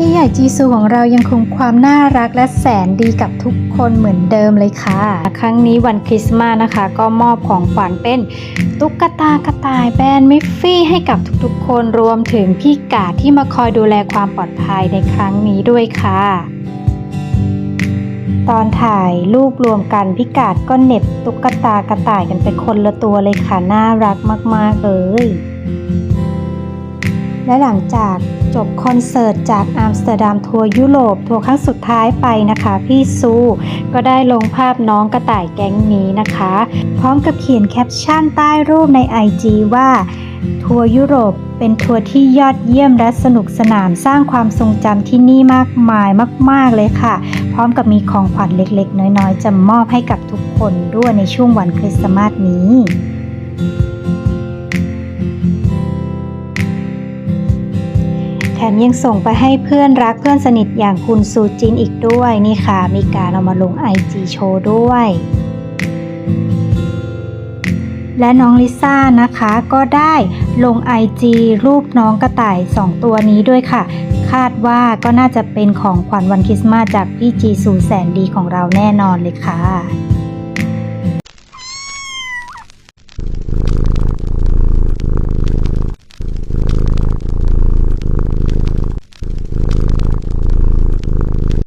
พี่ใหญ่จีซูของเรายังคงความน่ารักและแสนดีกับทุกคนเหมือนเดิมเลยค่ะ ครั้งนี้วันคริสต์มาสนะคะ ก็มอบของขวัญเป็นตุ๊กตากระต่ายแบรนด์มิฟฟี่ให้กับทุกๆ คนรวมถึงพี่กาที่มาคอยดูแลความปลอดภัยในครั้งนี้ด้วยค่ะตอนถ่ายรูปรวมกันพี่กาดก็เน็บตุ๊กตากระต่ายกันไปคนละตัวเลยค่ะ น่ารักมาก ๆ เลย และหลังจาก จบคอนเสิร์ตจากอัมสเตอร์ดัมทัวร์ยุโรปทัวร์ครั้งสุดท้ายไปนะคะ พี่ซู ก็ได้ลงภาพน้องกระต่ายแก๊งนี้นะคะ พร้อมกับเขียนแคปชั่นใต้รูปใน IG ว่าทัวร์ยุโรปเป็นทัวร์ที่ยอดเยี่ยมและสนุกสนานสร้างความทรงจำที่นี่มากมายมาก ๆ เลยค่ะ พร้อมกับมีของขวัญเล็ก ๆ น้อย ๆ จะมอบให้กับทุกคนด้วยในช่วงวันคริสต์มาสนี้ แถมยังส่งไปให้เพื่อนรักเพื่อนสนิทอย่างคุณซูจินอีกด้วยนี่ค่ะ มีการเอามาลง IG โชว์ด้วย และน้องลิซ่านะคะก็ได้ลง IG รูปน้องกระต่าย 2 ตัวนี้ด้วยค่ะ คาดว่าก็น่าจะเป็นของขวัญวันคริสต์มาสจากพี่จีซูแสนดีของเราแน่นอนเลยค่ะ